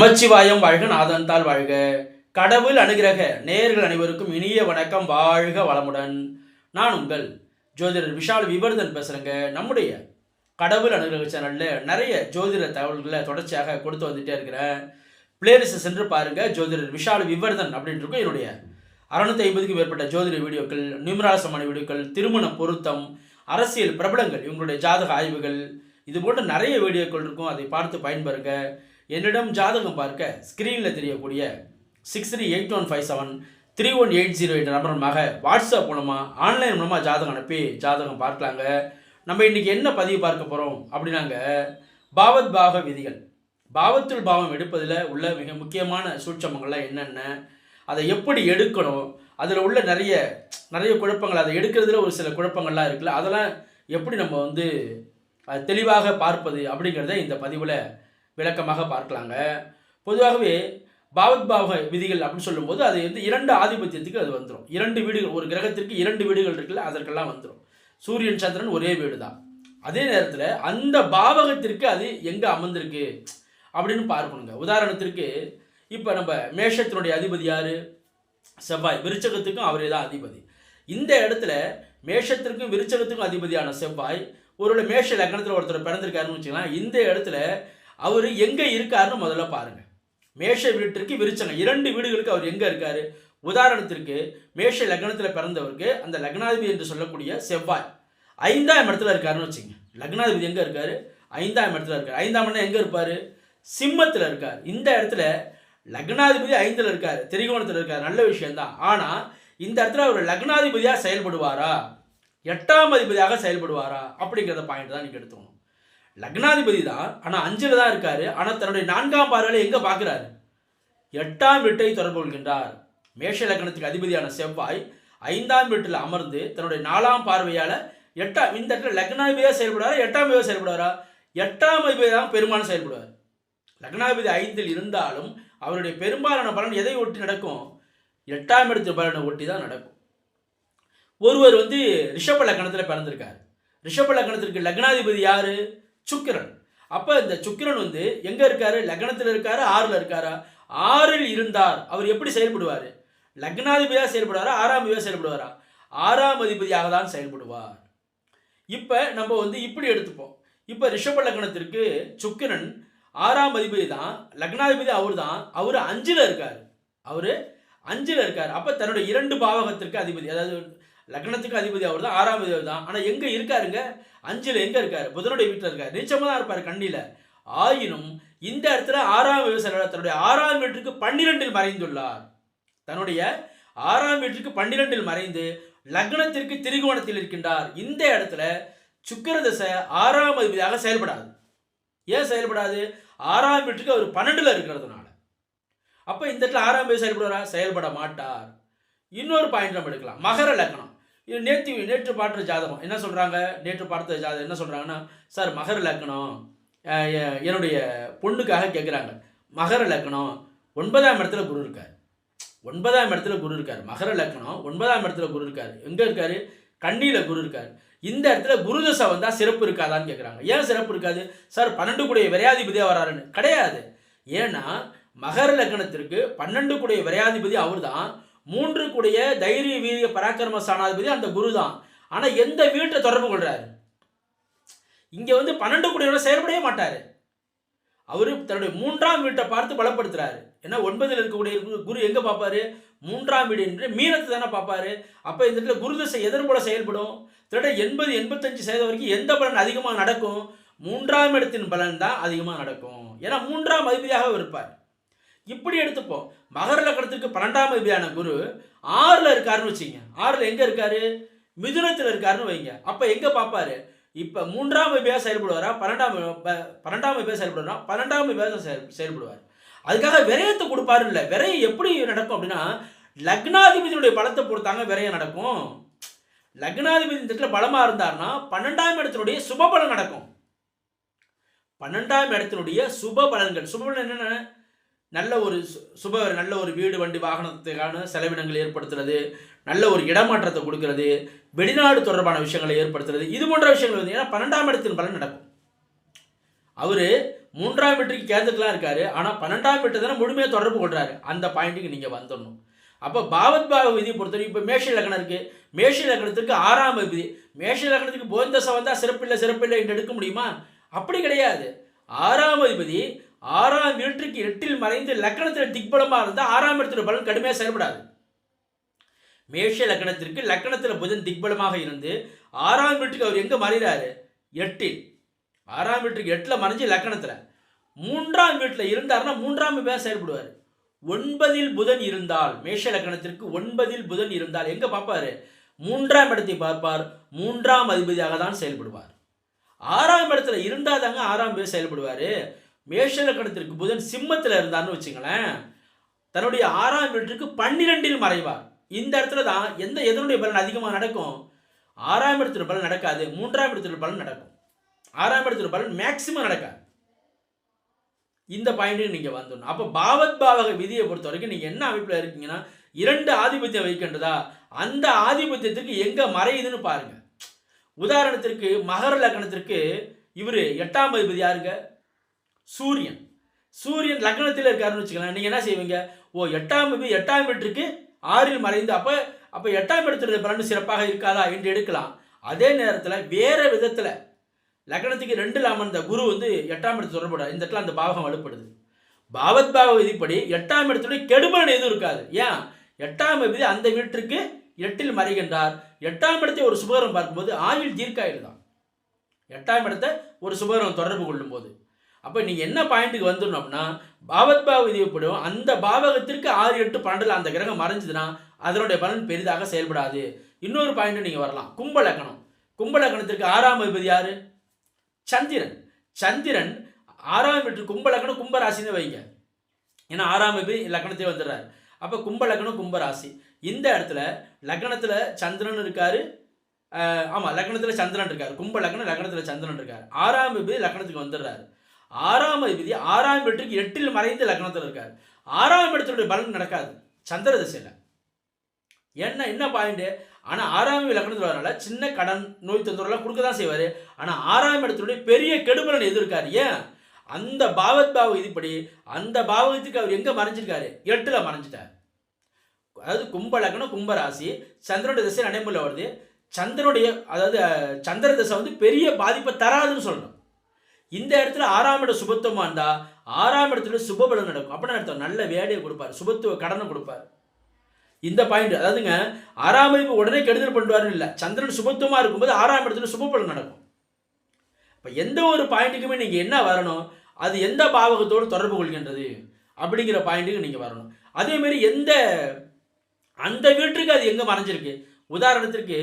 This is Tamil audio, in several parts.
நமச்சிவாயம் வாழ்க நாதன்தால் வாழ்க. கடவுள் அனுகிரக நேயர்கள் அனைவருக்கும் இனிய வணக்கம் வாழ்க வளமுடன். நான் உங்கள் ஜோதிடர் விஷால் விவர்தன் பேசுகிறேங்க நம்முடைய கடவுள் அனுகிரக சேனலில் நிறைய ஜோதிட தகவல்களை தொடர்ச்சியாக கொடுத்து வந்துட்டே இருக்கிறேன். பிளேலிஸ்ட் சென்று பாருங்கள் ஜோதிடர் விஷால் விவர்தன் அப்படின்ட்டு இருக்கும் என்னுடைய அறுநூத்தி ஐம்பதுக்கும் மேற்பட்ட ஜோதிட வீடியோக்கள் நிமிராசமான வீடியோக்கள் திருமண பொருத்தம் அரசியல் பிரபலங்கள் இவங்களுடைய ஜாதக ஆய்வுகள் இது போன்ற நிறைய வீடியோக்கள் இருக்கும். அதை பார்த்து பயன்பெறுங்க. என்னிடம் ஜாதகம் பார்க்க ஸ்க்ரீனில் தெரியக்கூடிய six three eight one five seven three one eight zero என்ற நம்பர் மூலமாக வாட்ஸ்அப் மூலமாக ஆன்லைன் மூலமாக ஜாதகம் அனுப்பி ஜாதகம் பார்க்கலாங்க. நம்ம இன்றைக்கி என்ன பதிவு பார்க்க போகிறோம் அப்படின்னாங்க பாவத் பாக விதிகள். பாவத்துள் பாவம் எடுப்பதில் உள்ள மிக முக்கியமான சூட்சமங்கள்லாம் என்னென்ன அதை எப்படி எடுக்கணும் அதில் உள்ள நிறைய நிறைய குழப்பங்கள் அதை எடுக்கிறதுல ஒரு சில குழப்பங்கள்லாம் இருக்குல்ல அதெல்லாம் எப்படி நம்ம வந்து தெளிவாக பார்ப்பது அப்படிங்கிறத இந்த பதிவில் விளக்கமாக பார்க்கலாங்க. பொதுவாகவே பாவத் பாவ விதிகள் அப்படின்னு சொல்லும்போது அது வந்து இரண்டு ஆதிபத்தியத்துக்கு அது வந்துடும் இரண்டு வீடுகள் ஒரு கிரகத்திற்கு இரண்டு வீடுகள் இருக்குல்ல அதற்கெல்லாம் வந்துடும் சூரியன் சந்திரன் ஒரே வீடு தான் அதே நேரத்தில் அந்த பாவகத்திற்கு அது எங்கே அமர்ந்திருக்கு அப்படின்னு பார்க்கணுங்க. உதாரணத்திற்கு இப்போ நம்ம மேஷத்தினுடைய அதிபதி யார்? செவ்வாய். விருச்சகத்துக்கும் அவரே தான் அதிபதி. இந்த இடத்துல மேஷத்திற்கும் விருச்சகத்துக்கும் அதிபதியான செவ்வாய் ஒருவேளை மேஷ லக்னத்தில் ஒருத்தர் பிறந்திருக்காருன்னு வச்சுக்கலாம் இந்த இடத்துல அவர் எங்கே இருக்காருன்னு முதல்ல பாருங்கள் மேஷ வீட்டிற்கு விருச்சகம். இரண்டு வீடுகளுக்கு அவர் எங்கே இருக்கார்? உதாரணத்திற்கு மேஷ லக்னத்தில் பிறந்தவருக்கு அந்த லக்னாதிபதி என்று சொல்லக்கூடிய செவ்வாய் ஐந்தாம் இடத்துல இருக்காருன்னு வச்சுங்க. லக்னாதிபதி எங்கே இருக்காரு? ஐந்தாம் இடத்துல இருக்கார். ஐந்தாம் இடம் எங்கே இருப்பார்? சிம்மத்தில் இருக்கார். இந்த இடத்துல லக்னாதிபதி ஐந்தில் இருக்கார். திரிகோணத்தில் இருக்கார். நல்ல விஷயம்தான். ஆனால் இந்த இடத்துல அவர் லக்னாதிபதியாக செயல்படுவாரா? எட்டாம் அதிபதியாக செயல்படுவாரா? அப்படிங்கிறத பாயிண்ட் தான் நீங்கள் எடுத்துக்கணும். லக்னாதிபதி தான். ஆனால் அஞ்சில் தான் இருக்காரு. ஆனால் தன்னுடைய நான்காம் பார்வையில் எங்கே பார்க்குறாரு? எட்டாம் வீட்டை தொடர்பு கொள்கின்றார். மேஷ லக்னத்துக்கு அதிபதியான செவ்வாய் ஐந்தாம் வீட்டில் அமர்ந்து தன்னுடைய நாலாம் பார்வையால் எட்டாம் இந்த இடத்துல லக்னாதிபதியாக செயல்படுவாரா? எட்டாம் அதிபதியாக செயல்படுவாரா? எட்டாம் அதிபதி தான் பெரும்பாலும் செயல்படுவார். லக்னாதிபதி ஐந்தில் இருந்தாலும் அவருடைய பெரும்பாலான பலன் எதை ஒட்டி நடக்கும்? எட்டாம் இடத்து பலனை ஒட்டி தான் நடக்கும். ஒருவர் வந்து ரிஷப லக்னத்தில் பிறந்திருக்கார். ரிஷப லக்னத்திற்கு லக்னாதிபதி யாரு? சுக்கிரன். அப்போ இந்த சுக்கிரன் வந்து எங்கே இருக்காரு? லக்னத்தில் இருக்காரு? ஆறில் இருக்காரா? ஆறில் இருந்தார். அவர் எப்படி செயல்படுவார்? லக்னாதிபதியாக செயல்படுவாரா? ஆறாம் அதிபதியாக செயல்படுவாரா? ஆறாம் அதிபதியாக தான் செயல்படுவார். இப்போ நம்ம வந்து இப்படி எடுத்துப்போம். இப்போ ரிஷப லக்னத்திற்கு சுக்கிரன் ஆறாம் அதிபதி தான் லக்னாதிபதி அவர் தான். அவர் அஞ்சில் இருக்கார். அவர் அஞ்சில் இருக்கார். அப்போ தன்னுடைய இரண்டு பாவகத்திற்கு அதிபதி அதாவது லக்னத்துக்கு அதிபதி அவர் தான் ஆறாம் அதிபதி தான் ஆனால் எங்கே இருக்காருங்க? அஞ்சில் எங்கே இருக்கார்? புதனுடைய வீட்டில் இருக்கார். நிச்சயமாக தான் இருப்பார் கண்ணியில் ஆயினும் இந்த இடத்துல ஆறாம் விவசாய தன்னுடைய ஆறாம் வீட்டுக்கு பன்னிரெண்டில் மறைந்துள்ளார். தன்னுடைய ஆறாம் வீட்டுக்கு பன்னிரெண்டில் மறைந்து லக்னத்திற்கு திரிகோணத்தில் இருக்கின்றார். இந்த இடத்துல சுக்கர தசை ஆறாம் அதிபதியாக செயல்படாது. ஏன் செயல்படாது? ஆறாம் வீட்டுக்கு அவர் பன்னெண்டில் இருக்கிறதுனால. அப்போ இந்த இடத்துல ஆறாம் பேர் செயல்படுவாரா? செயல்பட மாட்டார். இன்னொரு பாயிண்ட் நம்ம எடுக்கலாம். மகர லக்னம். நேற்று நேற்று பாடுற ஜாதகம். என்ன சொல்கிறாங்க நேற்று பார்த்த ஜாதகம் என்ன சொல்கிறாங்கன்னா சார் மகர லக்னம் என்னுடைய பொண்ணுக்காக கேட்குறாங்க மகர லக்னம் ஒன்பதாம் இடத்துல குரு இருக்கார். ஒன்பதாம் இடத்துல குரு இருக்கார். மகர லக்னம் ஒன்பதாம் இடத்துல குரு இருக்கார். எங்கே இருக்காரு? கண்ணியில் குரு இருக்கார். இந்த இடத்துல குருதசை வந்தால் சிறப்பு இருக்காதான்னு கேட்குறாங்க ஏன் சிறப்பு இருக்காது? சார் பன்னெண்டு கூடிய விரையாதிபதியாக வராருன்னு. கிடையாது. ஏன்னா மகர லக்னத்திற்கு பன்னெண்டு கூடிய விரையாதிபதி அவர் தான் மூன்று கூடிய தைரிய வீரிய பராக்கிரம சாணாதிபதி அந்த குரு தான் ஆனால் எந்த வீட்டை தொடர்பு கொள்கிறாரு இங்கே வந்து பன்னெண்டு கூடியோட செயல்படவே மாட்டார். அவர் தன்னுடைய மூன்றாம் வீட்டை பார்த்து பலப்படுத்துறாரு. ஏன்னா ஒன்பதில் இருக்கக்கூடிய குரு- குரு எங்கே பார்ப்பாரு? மூன்றாம் வீடு என்று மீனத்தை தானே பார்ப்பாரு. அப்போ இந்த இடத்துல குரு திசை எதன் போல செயல்படும்? திருட எண்பது எண்பத்தஞ்சு சதவீதம் வரைக்கும் எந்த பலன் அதிகமாக நடக்கும்? மூன்றாம் இடத்தின் பலன் தான் அதிகமாக நடக்கும். ஏன்னா மூன்றாம் அதிபதியாக இருப்பார். இப்படி எடுத்துப்போம் மகர லக்னத்திற்கு பன்னெண்டாம் அதிபதியான குரு ஆறில் இருக்காருன்னு வச்சுங்க. ஆறில் எங்கே இருக்காரு? மிதுனத்தில் இருக்காருன்னு வைங்க. அப்போ எங்கே பார்ப்பாரு இப்போ மூன்றாம் அதிபதியாக செயல்படுவாரா? பன்னெண்டாம் பன்னெண்டாம் அதிபதியாக செயல்படுவாரா? பன்னெண்டாம் அதிபதியாக செயல் செயல்படுவார். அதுக்காக விரயத்தை கொடுப்பாரு இல்லை. விரயம் எப்படி நடக்கும் அப்படின்னா லக்னாதிபதியுடைய பலத்தை பொறுத்தாங்க விரயம் நடக்கும். லக்னாதிபதி இந்த இடத்துல பலமாக இருந்தாருன்னா பன்னெண்டாம் இடத்தினுடைய சுப பலன் நடக்கும். பன்னெண்டாம் இடத்தினுடைய சுப பலன்கள். சுப பலன் என்னென்ன? நல்ல ஒரு சு- சுப நல்ல ஒரு வீடு வண்டி வாகனத்துக்கான செலவினங்கள் ஏற்படுத்துறது நல்ல ஒரு இடமாற்றத்தை கொடுக்கறது வெளிநாடு தொடர்பான விஷயங்களை ஏற்படுத்துறது இது போன்ற விஷயங்கள் வந்து ஏன்னா பன்னெண்டாம் இடத்தின் பலன் நடக்கும். அவர் மூன்றாம் வீட்டுக்கு கேந்திரத்துலாம் இருக்காரு ஆனால் பன்னெண்டாம் வீட்டை தானே முழுமையாக தொடர்பு கொள்றாரு. அந்த பாயிண்ட்டுக்கு நீங்கள் வந்துடணும். அப்போ பாவத் பாவ விதியை பொறுத்தவரைக்கும் இப்போ மேஷ லக்னம் இருக்குது மேஷ லக்னத்துக்கு ஆறாம் விதி. மேஷ லக்னத்துக்கு போந்தசம் வந்தால் சிறப்பில்லை சிறப்பில்லை என்று எடுக்க முடியுமா? அப்படி கிடையாது. ஆறாம் அதிபதி ஆறாம் வீட்டுக்கு எட்டில் மறைந்து லக்கணத்தில் திக்பலமாக இருந்தால் ஆறாம் இடத்துல பலன் கடுமையாக செயல்படாது. மேஷ லக்கணத்திற்கு லக்கணத்தில் புதன் திக்பலமாக இருந்து ஆறாம் வீட்டுக்கு அவர் எங்கே மறைகிறாரு எட்டில். ஆறாம் வீட்டுக்கு எட்டில் மறைஞ்சு லக்கணத்தில். மூன்றாம் வீட்டில் இருந்தார்னா மூன்றாம் பேர் செயல்படுவார். ஒன்பதில் புதன் இருந்தால் மேஷ லக்கணத்திற்கு ஒன்பதில் புதன் இருந்தால் எங்கே பார்ப்பாரு? மூன்றாம் இடத்தை பார்ப்பார். மூன்றாம் அதிபதியாக தான் செயல்படுவார். ஆறாம் இடத்துல இருந்தால் தாங்க ஆறாம் பேர் செயல்படுவார். மேஷலக்கணத்திற்கு புதன் சிம்மத்தில் இருந்தார்னு வச்சுங்களேன் தன்னுடைய ஆறாம் வீட்டிற்கு பன்னிரெண்டில் மறைவார். இந்த இடத்துல தான் எந்த எதனுடைய பலன் அதிகமாக நடக்கும்? ஆறாம் இடத்துல பலன் நடக்காது மூன்றாம் இடத்துல பலன் நடக்கும். ஆறாம் இடத்துல பலன் மேக்சிமம் நடக்காது. இந்த பாயிண்ட்டுக்கு நீங்கள் வந்துடணும். அப்போ பாவத் பாவக விதியை பொறுத்த வரைக்கும் நீங்கள் என்ன அமைப்பில் இருக்கீங்கன்னா இரண்டு ஆதிபத்தியம் வைக்கின்றதா அந்த ஆதிபத்தியத்துக்கு எங்கே மறையுதுன்னு பாருங்கள் உதாரணத்திற்கு மகர லக்கணத்திற்கு இவர் எட்டாம் அதிபதி யாருங்க? சூரியன். சூரியன் லக்னத்தில் இருக்காருன்னு வச்சுக்கலாம் நீங்கள் என்ன செய்வீங்க? ஓ எட்டாம் அதிபதி எட்டாம் வீட்டுக்கு ஆறில் மறைந்து அப்போ அப்போ எட்டாம் இடத்துல பலன் சிறப்பாக இருக்காதா என்று எடுக்கலாம். அதே நேரத்தில் வேறு விதத்தில் லக்னத்துக்கு ரெண்டில் அமர்ந்த குரு வந்து எட்டாம் இடத்துல தொடர்புடாது இந்த இடத்துல அந்த பாவகம் வலுப்படுது. பாவத் பாவ விதிப்படி எட்டாம் இடத்துல கெடுபலன் எதுவும் இருக்காது. ஏன்? எட்டாம் விதி அந்த வீட்டிற்கு எட்டில் மறைகின்றார். எட்டாம் இடத்தை ஒரு சுபகரம் பார்க்கும்போது ஆயுள் தீர்க்காயில் தான் எட்டாம் இடத்தை ஒரு சுபகரம் தொடர்பு கொள்ளும்போது. அப்போ நீங்கள் என்ன பாயிண்ட்டுக்கு வந்துடணும் அப்படின்னா பாவத் பாவ விதிப்படும் அந்த பாவகத்திற்கு ஆறு எட்டு பன்னெண்டில் அந்த கிரகம் மறைஞ்சதுன்னா அதனுடைய பலன் பெரிதாக செயல்படாது. இன்னொரு பாயிண்ட் நீங்கள் வரலாம். கும்பலக்கணம். கும்பலக்கணத்திற்கு ஆறாம் அதிபதி யார்? சந்திரன். சந்திரன் ஆறாம் வீட்டு கும்பலக்கணம் கும்பராசின்னு வைங்க. ஏன்னா ஆறாம் அதிபதி லக்னத்தை வந்துடுறாரு. அப்போ கும்பலக்கணம் கும்பராசி. இந்த இடத்துல லக்னத்தில் சந்திரன் இருக்கார். ஆமாம் லக்னத்தில் சந்திரன் இருக்கார். கும்ப லக்னம் லக்னத்தில் சந்திரன் இருக்கார். ஆறாம் விபதி லக்னத்துக்கு வந்துடுறாரு. ஆறாம் அதிபதி ஆறாம் வீட்டுக்கு எட்டில் மறைந்து லக்னத்தில் இருக்காரு. ஆறாம் இடத்தினுடைய பலன் நடக்காது. சந்திர திசையில். என்ன என்ன பாயிண்ட் ஆனால் ஆறாம் லக்னத்தில் வரனால சின்ன கடன் நோய் தொந்தரவுலாம் கொடுக்க தான் செய்வார். ஆனால் ஆறாம் இடத்தினுடைய பெரிய கெடுபலன் எது ஏன்? அந்த பாவத் பாவ இதுபடி அந்த பாவத்துக்கு அவர் எங்கே மறைஞ்சிருக்காரு? எட்டில் மறைஞ்சிட்டார். அதாவது கும்ப லக்னம் கும்ப ராசி சந்திரனுடைய திசை நடைமுறையில் வருது. சந்திரனுடைய அதாவது சந்திர திசை வந்து பெரிய பாதிப்பை தராதுன்னு சொல்லணும். இந்த இடத்துல ஆறாம் இடம் சுபத்துவமாக இருந்தால் ஆறாம் இடத்துல சுபபலம் நடக்கும். அப்படின்னு அர்த்தம்? நல்ல வேலையை கொடுப்பார். சுபத்துவ கடனை கொடுப்பார். இந்த பாயிண்ட் அதாவதுங்க ஆறாம் அதிபதி உடனே கெடுதல் பண்ணுவாருன்னு இல்லை. சந்திரன் சுபத்துவமாக இருக்கும்போது ஆறாம் இடத்துல சுபபலம் நடக்கும். இப்போ எந்த ஒரு பாயிண்ட்டுக்குமே நீங்கள் என்ன வரணும்? அது எந்த பாவகத்தோடு தொடர்பு கொள்கின்றது? அப்படிங்கிற பாயிண்ட்டுக்கு நீங்கள் வரணும். அதேமாரி எந்த அந்த வீட்டுக்கு அது எங்கே மறைஞ்சிருக்கு? உதாரணத்திற்கு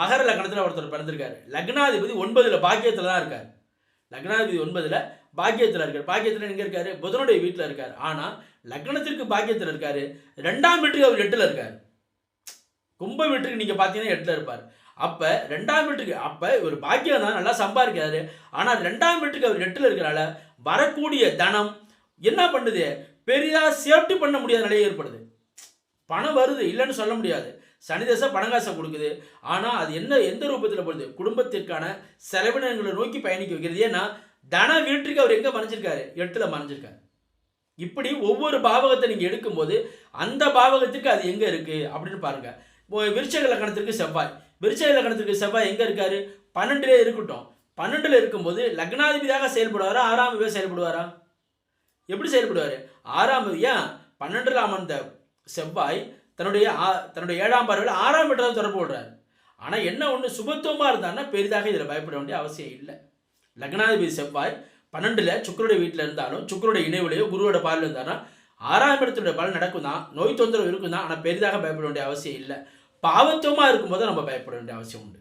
மகர லக்னத்தில் ஒருத்தர் பிறந்திருக்காரு. லக்னாதிபதி ஒன்பதில் பாக்கியத்தில் தான் இருக்கார். லக்னாதிபதி ஒன்பதில் பாக்கியத்தில் இருக்கார். பாக்கியத்தில் எங்கே இருக்கார்? புதனுடைய வீட்டில் இருக்கார். ஆனால் லக்னத்திற்கு பாக்கியத்தில் இருக்கார். ரெண்டாம் வீட்டுக்கு அவர் எட்டில் இருக்கார். கும்ப வீட்டுக்கு நீங்கள் பார்த்தீங்கன்னா எட்டில் இருப்பார். அப்போ ரெண்டாம் வீட்டுக்கு அப்போ ஒரு பாக்கியம் தான் நல்லா சம்பாதிக்கிறாரு. ஆனால் ரெண்டாம் வீட்டுக்கு அவர் எட்டில் இருக்கிறனால வரக்கூடிய தனம் என்ன பண்ணுது? பெரிதாக சேஃப்டி பண்ண முடியாத நிலை ஏற்படுது. பணம் வருது இல்லைன்னு சொல்ல முடியாது. சனி தசை பணங்காசை கொடுக்குது. ஆனால் அது என்ன எந்த ரூபத்தில் போடுது குடும்பத்திற்கான செலவினங்களை நோக்கி பயணிக்க வைக்கிறது. ஏன்னா தன வீட்டுக்கு அவர் எங்கே மறைஞ்சிருக்காரு? எட்டில் மறைஞ்சிருக்காரு. இப்படி ஒவ்வொரு பாவகத்தை நீங்கள் எடுக்கும்போது அந்த பாவகத்துக்கு அது எங்கே இருக்குது அப்படின்னு பாருங்கள் இப்போ விருச்சக லக்கணத்திற்கு செவ்வாய். விருச்சக லக்கணத்திற்கு செவ்வாய் எங்கே இருக்காரு? பன்னெண்டுலே இருக்கட்டும். பன்னெண்டில் இருக்கும்போது லக்னாதிபதியாக செயல்படுவாரா? ஆறாம் விவே செயல்படுவாரா? எப்படி செயல்படுவார்? ஆறாம் ஏன்? பன்னெண்டில் அமர்ந்த செவ்வாய் தன்னுடைய தன்னுடைய ஏழாம் பார்வையில் ஆறாம் வீட்டில் தொடர்பு விடுறாரு ஆனால் என்ன ஒன்று சுபத்துவமாக இருந்தான்னா பெரிதாக இதில் பயப்பட வேண்டிய அவசியம் இல்லை. லக்னாதிபதி செவ்வாய் பன்னெண்டில் சுக்கருடைய வீட்டில் இருந்தாலும் சுக்கருடைய இணைவுலையோ குருவோட பார்வையில் இருந்தாலும் ஆறாம் இடத்துடைய பலன் நடக்கும் தான் நோய் தொந்தரவு இருக்கும் தான் ஆனால் பெரிதாக பயப்பட வேண்டிய அவசியம் இல்லை. பாவத்துவமாக இருக்கும்போது நம்ம பயப்பட வேண்டிய அவசியம் உண்டு.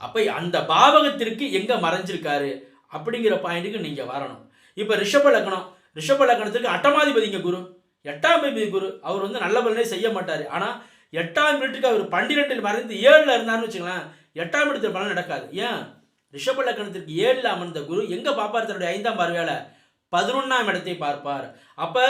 அப்போ அந்த பாவகத்திற்கு எங்கே மறைஞ்சிருக்காரு? அப்படிங்கிற பாயிண்ட்டுக்கு நீங்கள் வரணும். இப்போ ரிஷப லக்னம் ரிஷப லக்னத்துக்கு அட்டமாதிபதிங்க குரு. எட்டாம் அதிபதி குரு அவர் வந்து நல்ல பலனே செய்ய மாட்டார். ஆனால் எட்டாம் வீட்டுக்கு அவர் பன்னிரெண்டில் மறைந்து ஏழில் இருந்தார்னு வச்சுக்கலாம் எட்டாம் இடத்தில் பலன் நடக்காது. ஏன்? ரிஷப லக்கணத்திற்கு ஏழில் அமர்ந்த குரு எங்கே பார்ப்பார் தன்னுடைய ஐந்தாம் பார்வையால் பதினொன்றாம் இடத்தை பார்ப்பார். அப்போ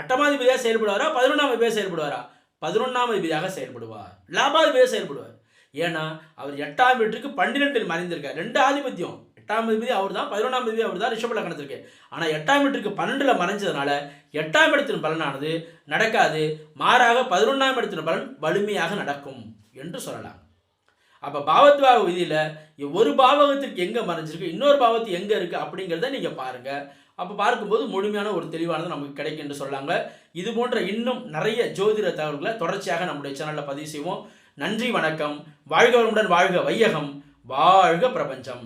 அட்டமாதிபதியாக செயல்படுவாரா? பதினொன்றாம் அதிபதியாக செயல்படுவாரா? பதினொன்றாம் அதிபதியாக செயல்படுவார். லாபாதிபதியாக செயல்படுவார். ஏன்னா அவர் எட்டாம் வீட்டுக்கு பன்னிரெண்டில் மறைந்திருக்கார். ரெண்டு ஆதிபத்தியம். எட்டாம் அதிபதி அவர் தான் பதினொன்றாம் அதிபதி அவர் தான் ரிஷப லக்னத்திற்கு ஆனால் எட்டாம் இடத்திற்கு பன்னெண்டில் மறைஞ்சதுனால எட்டாம் இடத்தின் பலனானது நடக்காது. மாறாக பதினொன்றாம் இடத்தின் பலன் வலிமையாக நடக்கும் என்று சொல்லலாம். அப்போ பாவத்வாக விதியில் ஒரு பாவகத்திற்கு எங்கே மறைஞ்சிருக்கு இன்னொரு பாவத்து எங்கே இருக்குது அப்படிங்கிறத நீங்கள் பாருங்கள் அப்போ பார்க்கும்போது முழுமையான ஒரு தெளிவானது நமக்கு கிடைக்கும் என்று சொல்லாங்க. இது போன்ற இன்னும் நிறைய ஜோதிட தகவல்களை தொடர்ச்சியாக நம்முடைய சேனலில் பதிவு செய்வோம். நன்றி வணக்கம். வாழ்க வளமுடன் வாழ்க வையகம். வாழ்க பிரபஞ்சம்.